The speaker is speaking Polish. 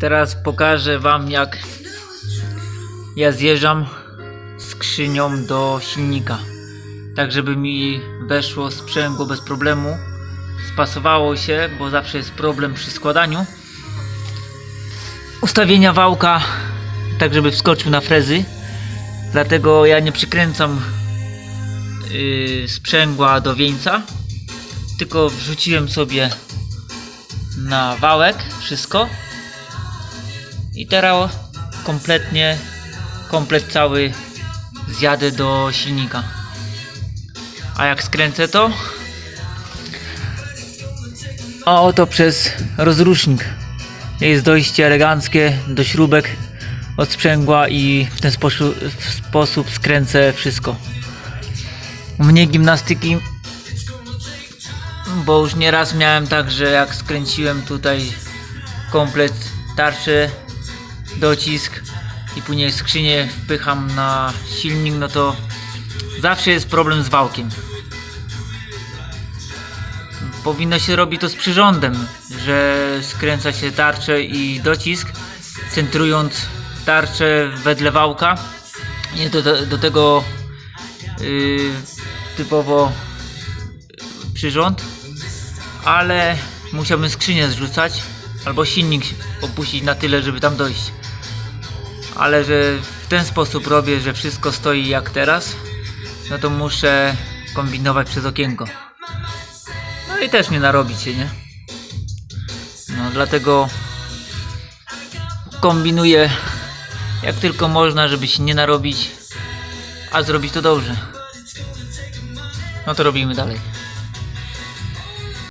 Teraz pokażę wam jak ja zjeżdżam skrzynią do silnika. Tak żeby mi weszło sprzęgło bez problemu. Spasowało się, bo zawsze jest problem przy składaniu. Ustawienia wałka tak żeby wskoczył na frezy. Dlatego ja nie przykręcam yy, sprzęgła do wieńca. Tylko wrzuciłem sobie na wałek wszystko. I teraz kompletnie, komplet cały zjadę do silnika. A jak skręcę to? A oto przez rozrusznik. Jest dojście eleganckie do śrubek od sprzęgła i w ten sposób, w sposób skręcę wszystko. Mnie gimnastyki, bo już nieraz miałem tak, że jak skręciłem tutaj komplet tarczy, docisk i później skrzynię wpycham na silnik, no to zawsze jest problem z wałkiem. Powinno się robić to z przyrządem, że skręca się tarczę i docisk, centrując tarczę wedle wałka. Nie do, do, tego yy, typowo przyrząd, ale musiałbym skrzynię zrzucać albo silnik opuścić na tyle, żeby tam dojść. Ale że w ten sposób robię, że wszystko stoi jak teraz, no to muszę kombinować przez okienko. No i też nie narobić się, nie? No dlatego kombinuję jak tylko można, żeby się nie narobić, a zrobić to dobrze. No to robimy dalej.